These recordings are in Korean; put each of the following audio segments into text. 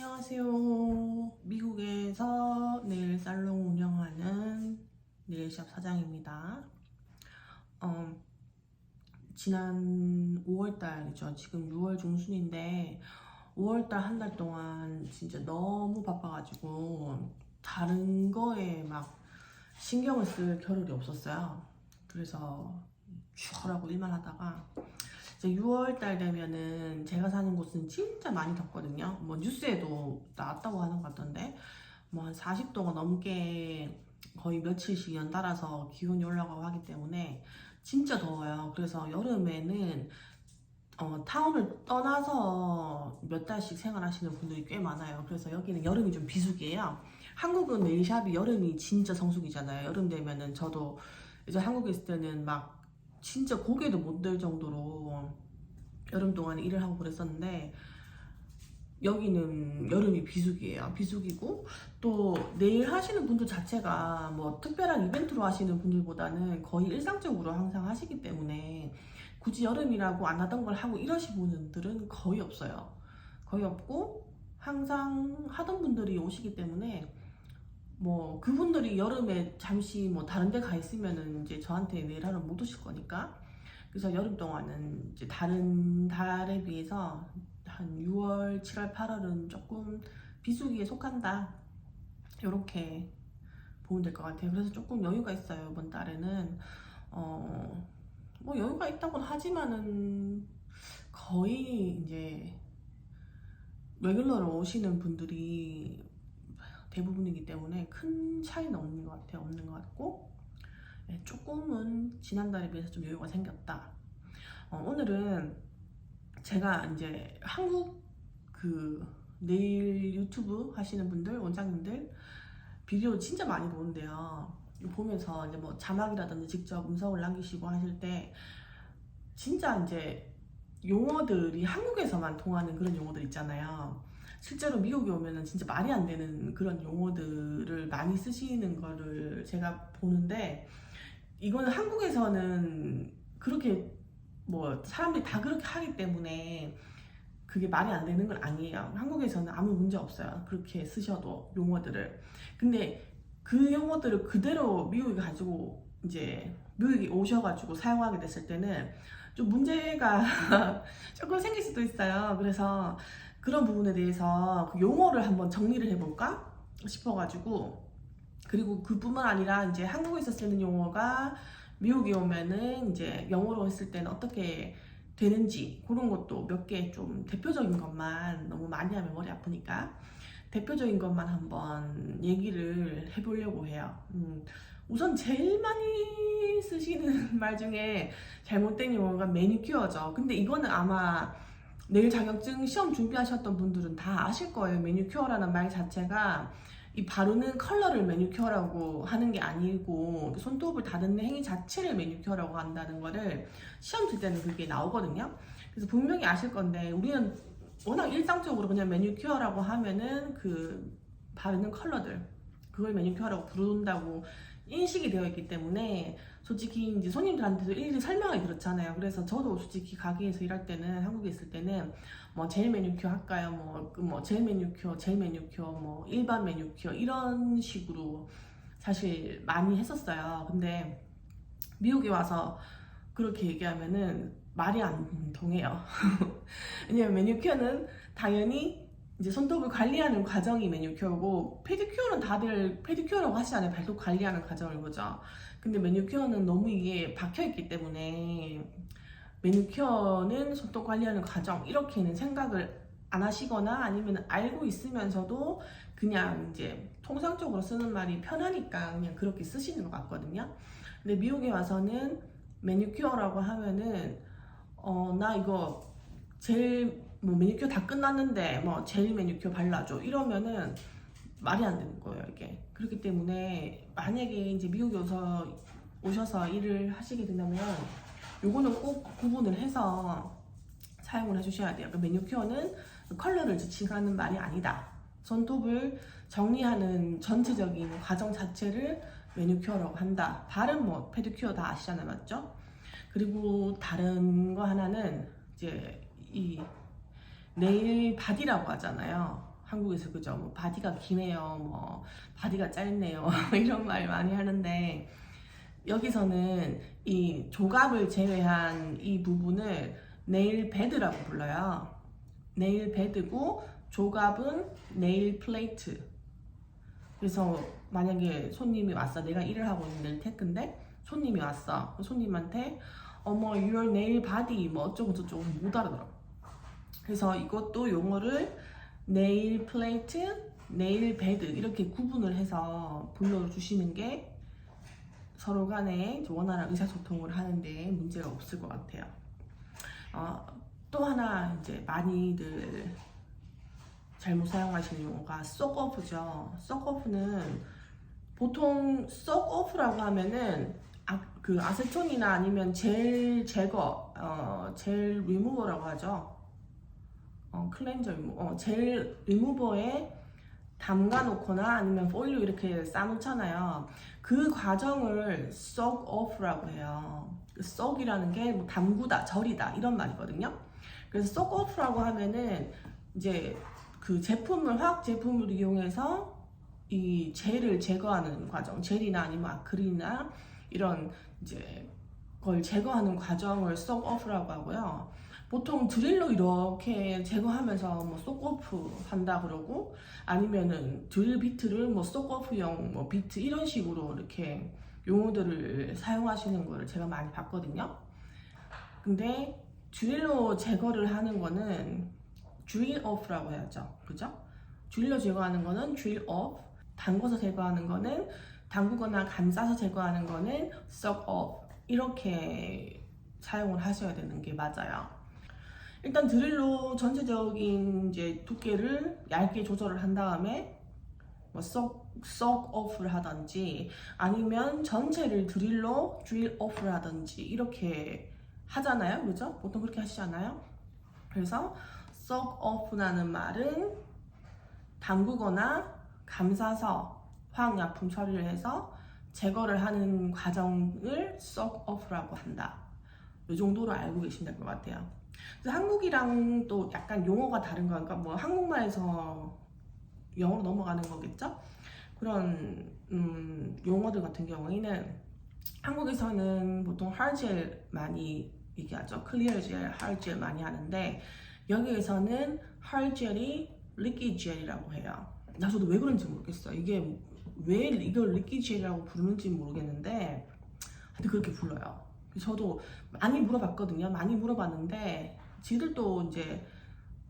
안녕하세요. 미국에서 네일 살롱 운영하는 네일샵 사장입니다. 어, 지난 5월달이죠. 지금 6월 중순인데 5월달 한 달 동안 진짜 너무 바빠가지고 다른 거에 막 신경을 쓸 겨를이 없었어요. 그래서 슈하라고 일만 하다가 이제 6월 달 되면은 제가 사는 곳은 진짜 많이 덥거든요. 뭐 뉴스에도 나왔다고 하는 것 같던데 뭐 한 40도가 넘게 거의 며칠씩 연달아서 기온이 올라가고 하기 때문에 진짜 더워요. 그래서 여름에는 어, 타운을 떠나서 몇 달씩 생활하시는 분들이 꽤 많아요. 그래서 여기는 여름이 좀 비수기예요. 한국은 네일샵이 여름이 진짜 성수기잖아요. 여름 되면은 저도 이제 한국에 있을 때는 막 진짜 고개도 못 들 정도로 여름 동안 일을 하고 그랬었는데 여기는 여름이 비수기예요. 비수기고 또 내일 하시는 분들 자체가 뭐 특별한 이벤트로 하시는 분들보다는 거의 일상적으로 항상 하시기 때문에 굳이 여름이라고 안 하던 걸 하고 이러시는 분들은 거의 없어요. 거의 없고 항상 하던 분들이 오시기 때문에 뭐 그분들이 여름에 잠시 뭐 다른 데 가 있으면은 이제 저한테 하러 못 오실 거니까. 그래서 여름 동안은 이제 다른 달에 비해서 한 6월, 7월, 8월은 조금 비수기에 속한다. 이렇게 보면 될 것 같아요. 그래서 조금 여유가 있어요 이번 달에는. 어 뭐 여유가 있다고는 하지만은 거의 이제 레귤러로 오시는 분들이 대부분이기 때문에 큰 차이는 없는 것 같아요. 없는 것 같고 네, 조금은 지난달에 비해서 좀 여유가 생겼다. 어, 오늘은 제가 이제 한국 그 네일 유튜브 하시는 분들 원장님들 비디오 진짜 많이 보는데요. 보면서 이제 뭐 자막이라든지 직접 음성을 남기시고 하실 때 진짜 이제 용어들이 한국에서만 통하는 그런 용어들 있잖아요. 실제로 미국에 오면은 진짜 말이 안 되는 그런 용어들을 많이 쓰시는 거를 제가 보는데 이거는 한국에서는 그렇게 뭐 사람들이 다 그렇게 하기 때문에 그게 말이 안 되는 건 아니에요. 한국에서는 아무 문제 없어요. 그렇게 쓰셔도 용어들을. 근데 그 용어들을 그대로 미국에 가지고 이제 미국에 오셔가지고 사용하게 됐을 때는 좀 문제가 조금 생길 수도 있어요. 그래서 그런 부분에 대해서 그 용어를 한번 정리를 해볼까 싶어가지고 그리고 그뿐만 아니라 이제 한국에서 쓰는 용어가 미국에 오면은 이제 영어로 했을 때는 어떻게 되는지 그런 것도 몇 개 좀 대표적인 것만 너무 많이 하면 머리 아프니까 대표적인 것만 한번 얘기를 해보려고 해요. 음, 우선 제일 많이 쓰시는 말 중에 잘못된 용어가 매니큐어죠. 근데 이거는 아마 내일 자격증 시험 준비하셨던 분들은 다 아실 거예요. 매니큐어라는 말 자체가 이 바르는 컬러를 매니큐어라고 하는 게 아니고 손톱을 다듬는 행위 자체를 매니큐어라고 한다는 거를 시험 칠 때는 그게 나오거든요. 그래서 분명히 아실 건데 우리는 워낙 일상적으로 그냥 매니큐어라고 하면은 그 바르는 컬러들 그걸 매니큐어라고 부른다고 인식이 되어 있기 때문에 솔직히 이제 손님들한테도 일일이 설명하기 그렇잖아요. 그래서 저도 솔직히 가게에서 일할 때는 한국에 있을 때는 뭐젤 매니큐어 할까요? 뭐, 그뭐 젤 매니큐어, 젤 매니큐어, 뭐 일반 매니큐어 이런 식으로 사실 많이 했었어요. 근데 미국에 와서 그렇게 얘기하면은 말이 안 통해요. 왜냐면 매니큐어는 당연히 이제 손톱을 관리하는 과정이 매니큐어고 페디큐어는 다들 페디큐어라고 하시잖아요. 발톱 관리하는 과정을 그죠. 근데 매니큐어는 너무 이게 박혀 있기 때문에 매니큐어는 손톱 관리하는 과정 이렇게는 생각을 안 하시거나 아니면 알고 있으면서도 그냥 이제 통상적으로 쓰는 말이 편하니까 그냥 그렇게 쓰시는 것 같거든요. 근데 미국에 와서는 매니큐어라고 하면은 어 나 이거 젤 뭐 매니큐어 다 끝났는데 뭐 젤 매니큐어 발라줘 이러면은 말이 안 되는 거예요 이게 그렇기 때문에 만약에 이제 미국에 오서 오셔서 일을 하시게 된다면 요거는 꼭 구분을 해서 사용을 해주셔야 돼요. 그 매니큐어는 컬러를 지칭하는 말이 아니다. 손톱을 정리하는 전체적인 과정 자체를 매니큐어라고 한다. 발은 뭐 페디큐어 다 아시잖아요, 맞죠? 그리고 다른 거 하나는 이제 이 네일 바디라고 하잖아요. 한국에서 그죠? 뭐 바디가 기네요, 뭐 바디가 짧네요 이런 말 많이 하는데 여기서는 이 조갑을 제외한 이 부분을 네일 베드라고 불러요. 네일 베드고 조갑은 네일 플레이트. 그래서 만약에 손님이 왔어, 내가 일을 하고 있는 네일 테크인데 손님이 왔어, 손님한테 어머 your nail body 뭐 어쩌고 저쩌고 못 알아들어. 그래서 이것도 용어를 네일 플레이트, 네일 베드 이렇게 구분을 해서 불러주시는 게 서로 간에 원활한 의사소통을 하는데 문제가 없을 것 같아요. 어, 또 하나 이제 많이들 잘못 사용하시는 용어가 쏙오프죠. 쏙오프는 보통 쏙오프라고 하면은 아, 그 아세톤이나 아니면 젤 제거, 어, 젤 리무버라고 하죠. 어, 클렌저 리무, 어, 젤 리무버에 담가 놓거나 아니면 폴리오 이렇게 싸놓잖아요. 그 과정을 soak off라고 해요. 그 soak이라는 게 뭐 담그다, 절이다 이런 말이거든요. 그래서 soak off라고 하면은 이제 그 제품을 화학 제품을 이용해서 이 젤을 제거하는 과정, 젤이나 아니면 아크릴이나 이런 이제 걸 제거하는 과정을 soak off라고 하고요. 보통 드릴로 이렇게 제거하면서 뭐 쏙오프 한다 그러고 아니면은 드릴 비트를 뭐 쏙오프용 뭐 비트 이런 식으로 이렇게 용어들을 사용하시는 거를 제가 많이 봤거든요. 근데 드릴로 제거를 하는 거는 drill off라고 해야죠. 그죠? 드릴로 제거하는 거는 drill off, 담궈서 제거하는 거는 담그거나 감싸서 제거하는 거는 soak off 이렇게 사용을 하셔야 되는 게 맞아요. 일단 드릴로 전체적인 이제 두께를 얇게 조절을 한 다음에 뭐 쏙, 쏙 오프를 하든지 아니면 전체를 드릴로 드릴 오프를 하든지 이렇게 하잖아요. 그죠? 보통 그렇게 하시잖아요. 그래서 쏙 오프라는 말은 담그거나 감싸서 화학약품 처리를 해서 제거를 하는 과정을 쏙 오프라고 한다. 이 정도로 알고 계시면 될 것 같아요. 한국이랑 또 약간 용어가 다른 거니까 뭐 한국말에서 영어로 넘어가는 거겠죠? 그런 음, 용어들 같은 경우에는 한국에서는 보통 하르젤 많이 얘기하죠. 클리어 젤, 하르젤 많이 하는데 여기에서는 하르젤이 리퀴 젤이라고 해요. 나 저도 왜 그런지 모르겠어요. 이게 왜 이걸 리퀴 젤이라고 부르는지 모르겠는데 하여튼 그렇게 불러요. 저도 많이 물어봤거든요. 많이 물어봤는데 지들도 이제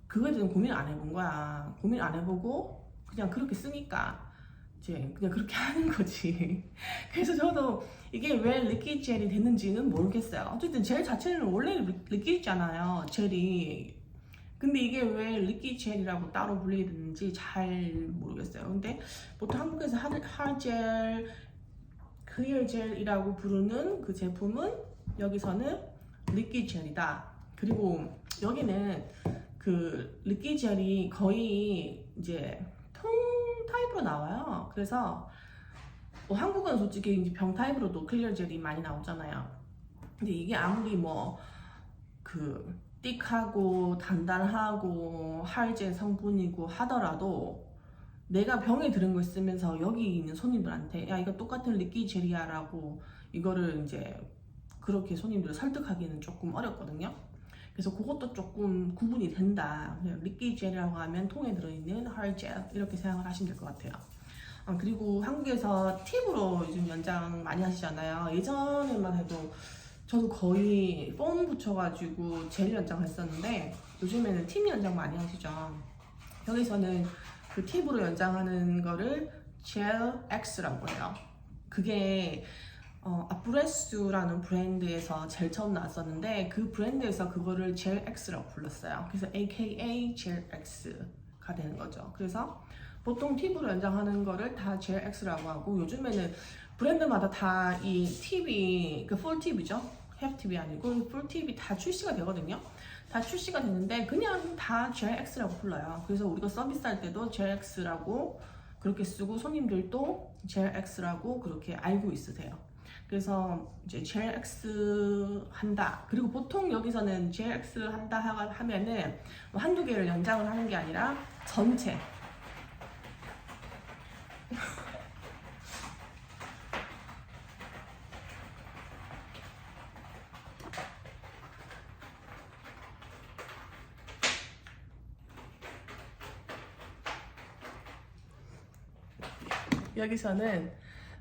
그거에 대해서 고민 안 해본 거야. 고민 안 해보고 그냥 그렇게 쓰니까 이제 그냥 그렇게 하는 거지. 그래서 저도 이게 왜 리퀴드 젤이 됐는지는 모르겠어요. 어쨌든 젤 자체는 원래 리퀴드잖아요. 젤이. 근데 이게 왜 리퀴드 젤이라고 따로 불리게 됐는지 잘 모르겠어요. 근데 보통 한국에서 하젤, 클리어 젤이라고 부르는 그 제품은 여기서는 리퀴드 젤이다. 그리고 여기는 그 젤이 거의 이제 통 타입으로 나와요. 그래서 뭐 한국은 솔직히 이제 병 타입으로도 클리어 젤이 많이 나오잖아요. 근데 이게 아무리 뭐그 띡하고 단단하고 할제 성분이고 하더라도 내가 병에 들은 걸 쓰면서 여기 있는 손님들한테 야 이거 똑같은 리퀴드 젤이야라고 이거를 이제 그렇게 손님들을 설득하기는 조금 어렵거든요. 그래서 그것도 조금 구분이 된다. 리퀴드 젤이라고 하면 통에 들어있는 하르젤 이렇게 생각을 하시면 될 것 같아요. 아, 그리고 한국에서 팁으로 요즘 연장 많이 하시잖아요. 예전에만 해도 저도 거의 폼 붙여가지고 젤 연장 했었는데 요즘에는 팀 연장 많이 하시죠. 여기서는 그 팁으로 연장하는 거를 젤 X라고 해요. 그게 어, 아브레스라는 브랜드에서 제일 처음 나왔었는데 그 브랜드에서 그거를 젤 X라고 불렀어요. 그래서 AKA 젤 X가 되는 거죠. 그래서 보통 팁으로 연장하는 거를 다 젤 X라고 하고 요즘에는 브랜드마다 다 이 팁이 그 풀 팁이죠. 햅 팁이 아니고 풀 팁이 다 출시가 되거든요. 다 출시가 됐는데 그냥 다 젤 X라고 불러요. 그래서 우리가 서비스할 때도 젤 X라고 그렇게 쓰고 손님들도 젤 X라고 그렇게 알고 있으세요. 그래서 이제 JX 한다. 그리고 보통 여기서는 JX 한다 하면은 뭐 한두 개를 연장을 하는 게 아니라 전체. 여기서는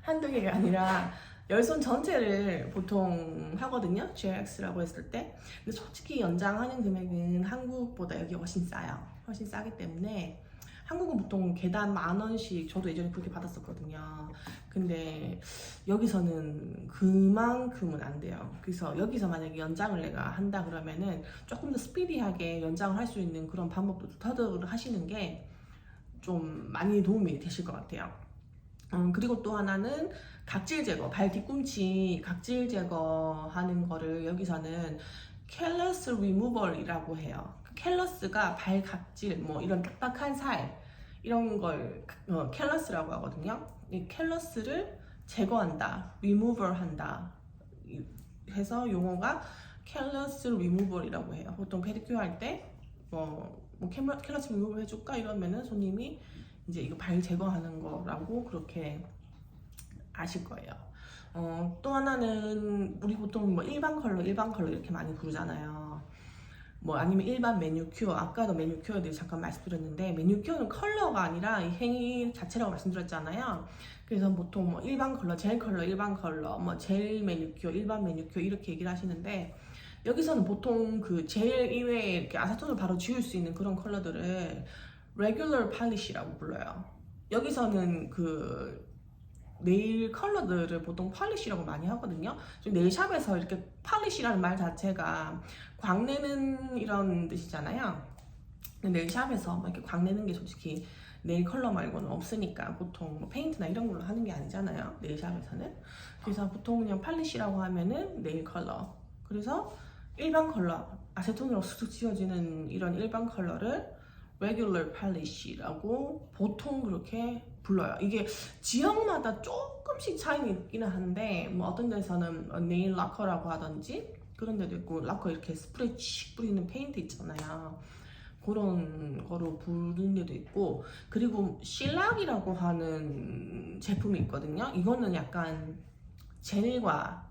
한두 개가 아니라 열손 전체를 보통 하거든요. GX라고 했을 때. 근데 솔직히 연장하는 금액은 한국보다 여기 훨씬 싸요. 훨씬 싸기 때문에 한국은 보통 개단 만 원씩 저도 예전에 그렇게 받았었거든요. 근데 여기서는 그만큼은 안 돼요. 그래서 여기서 만약에 연장을 내가 한다 그러면은 조금 더 스피디하게 연장을 할 수 있는 그런 방법도 터득을 하시는 게 좀 많이 도움이 되실 것 같아요. 음, 그리고 또 하나는 각질 제거, 발 뒤꿈치 각질 제거하는 거를 여기서는 캘러스 리무벌이라고 해요. 캘러스가 발 각질, 뭐 이런 딱딱한 살 이런 걸 어, 캘러스라고 하거든요. 이 캘러스를 제거한다, 리무벌 한다 이- 해서 용어가 캘러스 리무벌이라고 해요. 보통 페디큐어 할 때뭐 뭐 캘러- 캘러스 리무벌 해줄까 이러면은 손님이 이제 이거 발 제거하는 거라고 그렇게 아실 거예요. 어, 또 하나는 우리 보통 뭐 일반 컬러, 일반 컬러 이렇게 많이 부르잖아요. 뭐 아니면 일반 매니큐어, 아까도 매니큐어에 대해서 잠깐 말씀드렸는데 매니큐어는 컬러가 아니라 이 행위 자체라고 말씀드렸잖아요. 그래서 보통 뭐 일반 컬러, 젤 컬러, 일반 컬러, 뭐 젤 매니큐어, 일반 매니큐어 이렇게 얘기를 하시는데 여기서는 보통 그 젤 이외에 이렇게 아세톤을 바로 지울 수 있는 그런 컬러들을 regular polish라고 불러요. 여기서는 그 네일 컬러들을 보통 팔리시라고 많이 하거든요. 좀 네일샵에서 이렇게 팔리시라는 말 자체가 광내는 이런 뜻이잖아요. 네일샵에서 막 이렇게 광내는 게 솔직히 네일 컬러 말고는 없으니까 보통 뭐 페인트나 이런 걸로 하는 게 아니잖아요. 네일샵에서는. 그래서 보통 그냥 팔리시라고 하면은 네일 컬러. 그래서 일반 컬러, 아세톤으로 쓱 지워지는 이런 일반 컬러를 regular polish라고 보통 그렇게 불러요. 이게 지역마다 조금씩 차이는 있기는 한데 뭐 어떤 데서는 네일 라커라고 하든지 그런 데도 있고 라커 이렇게 스프레이 칙 뿌리는 페인트 있잖아요. 그런 거로 부르는 데도 있고 그리고 실락이라고 하는 제품이 있거든요. 이거는 약간 젤과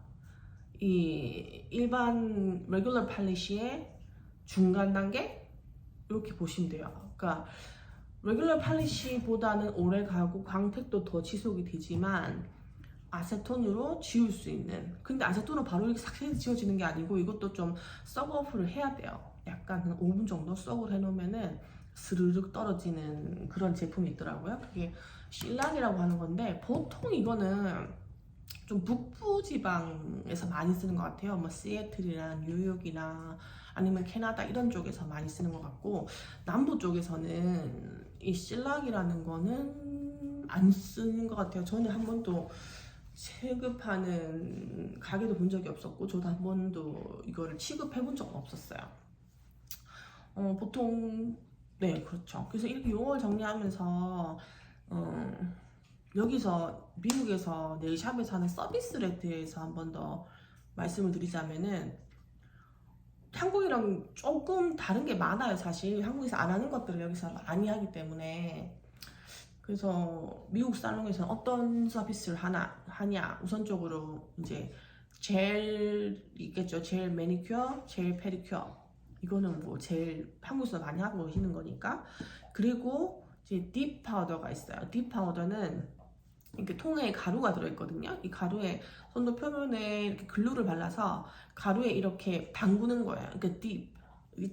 이 일반 레귤러 팔리시의 중간 단계 이렇게 보시면 돼요. 그러니까 레귤러 팔리시보다는 오래 가고 광택도 더 지속이 되지만 아세톤으로 지울 수 있는 근데 아세톤은 바로 이렇게 싹 지워지는 게 아니고 이것도 좀 썩어프를 해야 돼요. 약간 한 5분 정도 썩을 해놓으면은 스르륵 떨어지는 그런 제품이 있더라고요. 그게 실락이라고 하는 건데 보통 이거는 좀 북부 지방에서 많이 쓰는 것 같아요. 뭐 시애틀이나 뉴욕이나 아니면 캐나다 이런 쪽에서 많이 쓰는 것 같고 남부 쪽에서는 이 실락이라는 거는 안 쓰는 것 같아요. 저는 한 번도 취급하는 가게도 본 적이 없었고 저도 한 번도 이거를 취급해 본 적은 없었어요. 어, 보통 네 그렇죠. 그래서 이렇게 용어를 정리하면서 어, 여기서 미국에서 네일샵에서 하는 서비스에 대해서 한 번 더 말씀을 드리자면은 한국이랑 조금 다른 게 많아요, 사실. 한국에서 안 하는 것들을 여기서 많이 하기 때문에. 그래서 미국 살롱에서는 어떤 서비스를 하나, 하냐. 우선적으로 이제 젤 있겠죠. 젤 매니큐어, 젤 페디큐어. 이거는 뭐 제일 한국에서 많이 하고 계시는 거니까. 그리고 이제 딥 파우더가 있어요. 딥 파우더는 이렇게 통에 가루가 들어있거든요. 이 가루에 손도 표면에 이렇게 글루를 발라서 가루에 이렇게 담그는 거예요. 그러니까 딥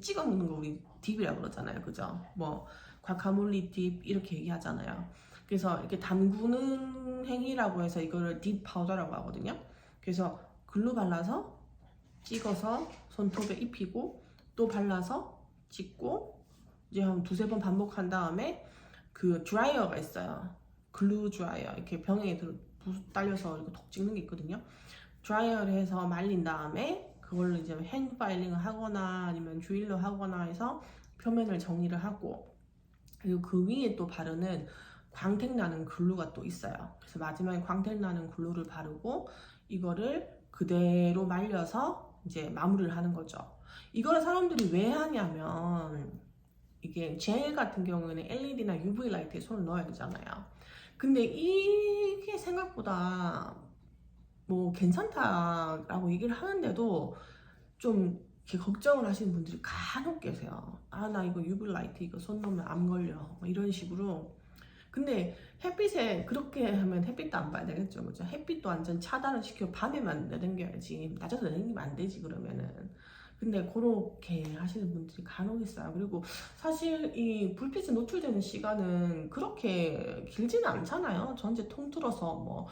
찍어 먹는 거 우리 딥이라고 그러잖아요, 그죠? 뭐 과카몰리 딥 이렇게 얘기하잖아요. 그래서 이렇게 담그는 행위라고 해서 이거를 딥 파우더라고 하거든요. 그래서 글루 발라서 찍어서 손톱에 입히고 또 발라서 찍고 이제 한 두세 번 반복한 다음에 그 드라이어가 있어요. 글루 드라이어 이렇게 병에 들 딸려서 이렇게 톡 찍는 게 있거든요. 드라이어를 해서 말린 다음에 그걸로 이제 핸드 파일링을 하거나 아니면 드릴로 하거나 해서 표면을 정리를 하고 그리고 그 위에 또 바르는 광택 나는 글루가 또 있어요. 그래서 마지막에 광택 나는 글루를 바르고 이거를 그대로 말려서 이제 마무리를 하는 거죠. 이거를 사람들이 왜 하냐면 이게 젤 같은 경우에는 LED나 UV 라이트에 손을 넣어야 되잖아요. 근데 이게 생각보다 뭐 괜찮다라고 얘기를 하는데도 좀 이렇게 걱정을 하시는 분들이 간혹 계세요. 아 나 이거 UV 라이트 이거 손 놓으면 암 걸려 뭐 이런 식으로 근데 햇빛에 그렇게 하면 햇빛도 안 봐야 되겠죠. 그죠? 햇빛도 완전 차단을 시켜 밤에만 내댕겨야지. 낮에도 내댕기면 안 되지, 그러면은. 근데 그렇게 하시는 분들이 간혹 있어요. 그리고 사실 이 불빛에 노출되는 시간은 그렇게 길지는 않잖아요. 전체 통틀어서 뭐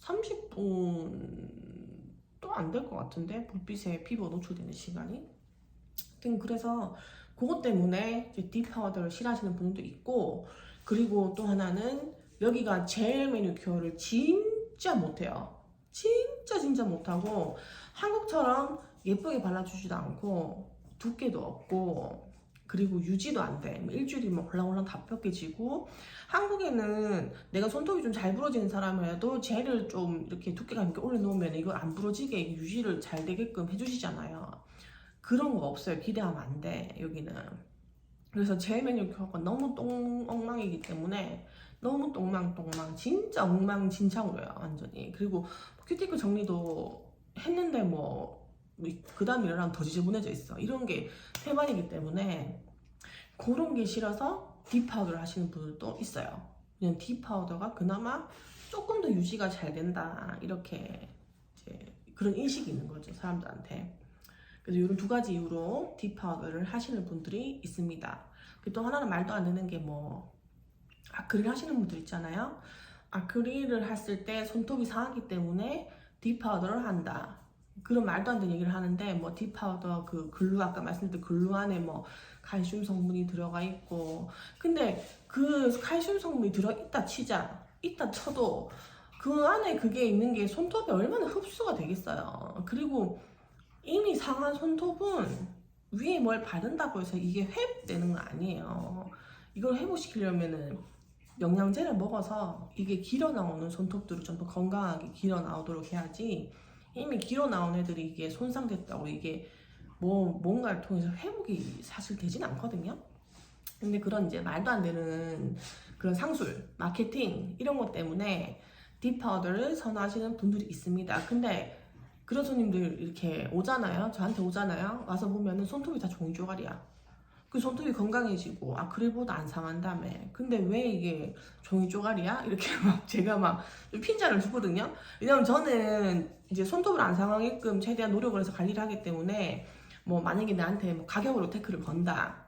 30분도 안 될 것 같은데 불빛에 피부가 노출되는 시간이. 하여튼 그래서 그것 때문에 이제 딥파우더를 싫어하시는 분들도 있고 그리고 또 하나는 여기가 젤 매니큐어를 진짜 못해요. 진짜 진짜 못하고 한국처럼 예쁘게 발라주지도 않고 두께도 없고 그리고 유지도 안 돼. 뭐 일주일이면 홀랑홀랑 다 벗겨지고 한국에는 내가 손톱이 좀 잘 부러지는 사람이라도 젤을 좀 이렇게 두께가 있게 올려놓으면 이거 안 부러지게 유지를 잘 되게끔 해주시잖아요. 그런 거 없어요. 기대하면 안 돼. 여기는. 그래서 제 매니큐어가 너무 똥 엉망이기 때문에 너무 똥망똥망 진짜 엉망진창으로요 완전히 그리고 큐티클 정리도 했는데 뭐 그 다음 일어나면 더 지저분해져 있어 이런 게 태반이기 때문에 그런 게 싫어서 딥파우더를 하시는 분들도 있어요 그냥 딥파우더가 그나마 조금 더 유지가 잘 된다 이렇게 이제 그런 인식이 있는 거죠 사람들한테 그래서 이런 두 가지 이유로 딥파우더를 하시는 분들이 있습니다. 또 하나는 말도 안 되는 게 뭐 아크릴 하시는 분들 있잖아요. 아크릴을 했을 때 손톱이 상하기 때문에 딥파우더를 한다. 그런 말도 안 되는 얘기를 하는데 뭐 딥파우더 그 글루 아까 말씀드린 글루 안에 뭐 칼슘 성분이 들어가 있고 근데 그 칼슘 성분이 들어 있다 치자 있다 쳐도 그 안에 그게 있는 게 손톱에 얼마나 흡수가 되겠어요. 그리고 이미 상한 손톱은 위에 뭘 바른다고 해서 이게 회복되는 건 아니에요. 이걸 회복시키려면은 영양제를 먹어서 이게 길어 나오는 손톱들을 좀 더 건강하게 길어 나오도록 해야지 이미 길어 나온 애들이 이게 손상됐다고 이게 뭐 뭔가를 통해서 회복이 사실 되진 않거든요. 근데 그런 이제 말도 안 되는 그런 상술, 마케팅 이런 것 때문에 딥파우더를 선호하시는 분들이 있습니다. 근데 그런 손님들 이렇게 오잖아요. 저한테 오잖아요. 와서 보면은 손톱이 다 종이 조각이야. 그 손톱이 건강해지고 아크릴보다 안 상한다며. 근데 왜 이게 종이 쪼가리야? 이렇게 막 제가 막 핀잔을 주거든요. 왜냐면 저는 이제 손톱을 안 상하게끔 최대한 노력을 해서 관리를 하기 때문에 뭐 만약에 나한테 뭐 가격으로 태클을 건다.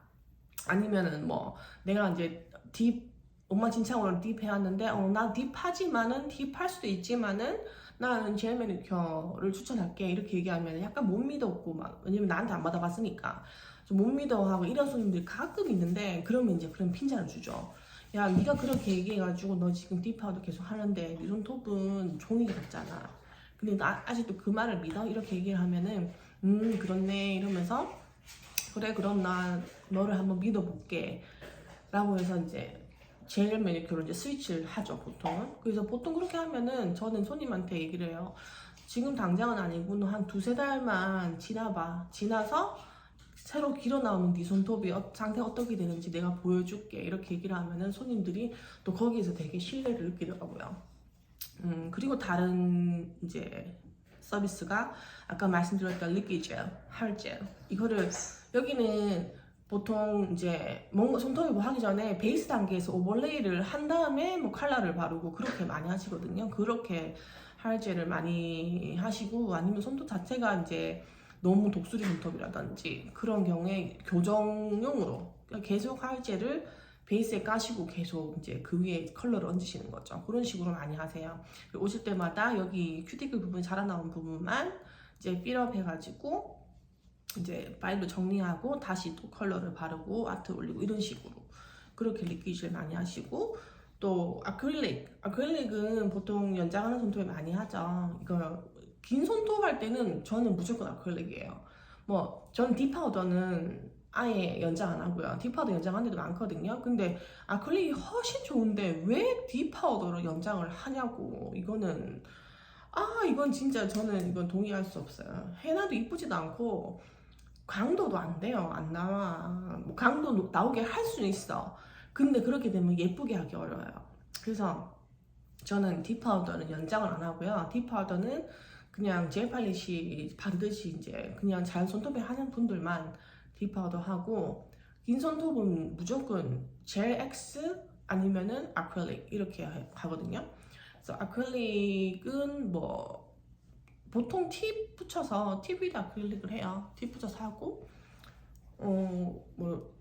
아니면은 뭐 내가 이제 딥 엉망진창으로 딥 해왔는데 어나 딥하지만은 딥할 수도 있지만은 나는 젤 매니큐어를 추천할게 이렇게 얘기하면 약간 못 믿었고 막 왜냐면 나한테 안 받아봤으니까 좀못 믿어 하고 이런 손님들이 가끔 있는데 그러면 이제 그런 핀잔을 주죠. 야 네가 그렇게 얘기해가지고 너 지금 딥파우더 계속 하는데 네 손톱은 종이 같잖아. 근데 나 아직도 그 말을 믿어? 이렇게 얘기를 하면은 음 그렇네 이러면서 그래 그럼 나 너를 한번 믿어볼게 라고 해서 이제 젤 매니큐어로 이제 스위치를 하죠 보통은. 그래서 보통 그렇게 하면은 저는 손님한테 얘기를 해요. 지금 당장은 아니고 한 두세 달만 지나봐. 지나서 새로 길어 나오는 네 손톱이 어, 상태 어떻게 되는지 내가 보여줄게. 이렇게 얘기를 하면은 손님들이 또 거기에서 되게 신뢰를 느끼더라고요. 음 그리고 다른 이제 서비스가 아까 말씀드렸던 리퀴 젤, 할 젤. 이거를 여기는 보통 이제 뭔가 손톱이 뭐 하기 전에 베이스 단계에서 오버레이를 한 다음에 뭐 컬러를 바르고 그렇게 많이 하시거든요. 그렇게 할 젤을 많이 하시고 아니면 손톱 자체가 이제 너무 독수리 손톱이라든지 그런 경우에 교정용으로 계속 할 젤을 베이스에 까시고 계속 이제 그 위에 컬러를 얹으시는 거죠. 그런 식으로 많이 하세요. 오실 때마다 여기 큐티클 부분 자라나온 부분만 이제 삘업 해가지고 이제 파일로 정리하고 다시 또 컬러를 바르고 아트 올리고 이런 식으로 그렇게 리퀴즈를 많이 하시고 또 아크릴릭 아크릴릭은 보통 연장하는 손톱에 많이 하죠. 이거 긴 손톱 할 때는 저는 무조건 아크릴릭이에요. 뭐 저는 딥파우더는 아예 연장 안 하고요. 딥파우더 연장한 데도 많거든요. 근데 아크릴릭이 훨씬 좋은데 왜 딥파우더로 연장을 하냐고 이거는 아 이건 진짜 저는 이건 동의할 수 없어요. 해놔도 이쁘지도 않고 강도도 안 돼요. 안 나와. 뭐 강도 노- 나오게 할 수는 있어. 근데 그렇게 되면 예쁘게 하기 어려워요. 그래서 저는 딥파우더는 연장을 안 하고요. 딥파우더는 그냥 젤 팔리시 바르듯이 이제 그냥 자연 손톱에 하는 분들만 딥파우더 하고 긴 손톱은 무조건 젤 X 아니면은 아크릴릭 이렇게 하- 하거든요. 그래서 아크릴릭은 뭐 보통 팁 붙여서 팁 위에 아크릴릭을 해요. 팁 붙여서 하고 어 뭐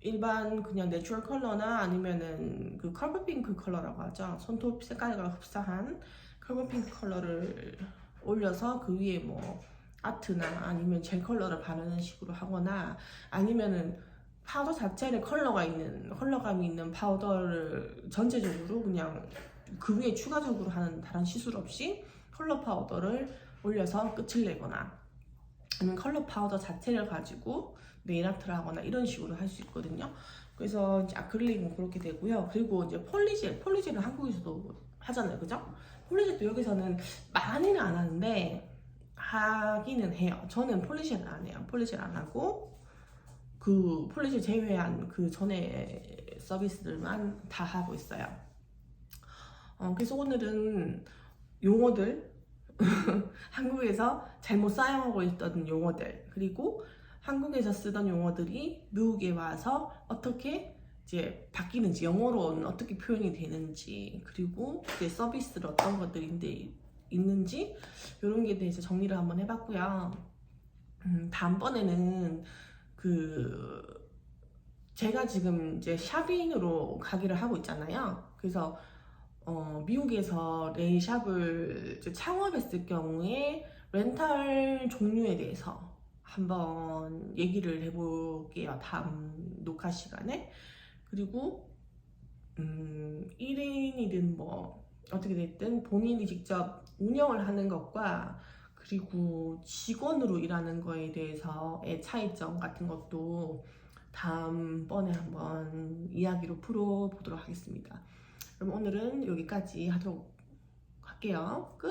일반 그냥 내추럴 컬러나 아니면은 그 컬러 핑크 컬러라고 하죠. 손톱 색깔과 흡사한 컬러 핑크 컬러를 올려서 그 위에 뭐 아트나 아니면 젤 컬러를 바르는 식으로 하거나 아니면은 파우더 자체를 컬러가 있는 컬러감이 있는 파우더를 전체적으로 그냥 그 위에 추가적으로 하는 다른 시술 없이 컬러 파우더를 올려서 끝을 내거나 아니면 컬러 파우더 자체를 가지고 네일 아트를 하거나 이런 식으로 할 수 있거든요. 그래서 이제 아크릴릭은 그렇게 되고요. 그리고 이제 폴리젤, 폴리젤은 한국에서도 하잖아요, 그죠? 폴리젤도 여기서는 많이는 안 하는데 하기는 해요. 저는 폴리젤은 안 해요. 폴리젤 안 하고 그 폴리젤 제외한 그 전에 서비스들만 다 하고 있어요. 어, 그래서 오늘은 용어들 한국에서 잘못 사용하고 있던 용어들 그리고 한국에서 쓰던 용어들이 미국에 와서 어떻게 이제 바뀌는지 영어로는 어떻게 표현이 되는지 그리고 이제 서비스를 어떤 것들인데 있는지 이런 게 대해서 정리를 한번 해봤고요. 음, 다음번에는 그 제가 지금 이제 샵인으로 가기를 하고 있잖아요. 그래서 어, 미국에서 이제 창업했을 경우에 렌탈 종류에 대해서 한번 얘기를 해볼게요. 다음 녹화 시간에. 그리고 음, 1인이든 뭐 어떻게 됐든 본인이 직접 운영을 하는 것과 그리고 직원으로 일하는 거에 대해서의 차이점 같은 것도 다음번에 한번 이야기로 풀어보도록 하겠습니다. 그럼 오늘은 여기까지 하도록 할게요. 끝!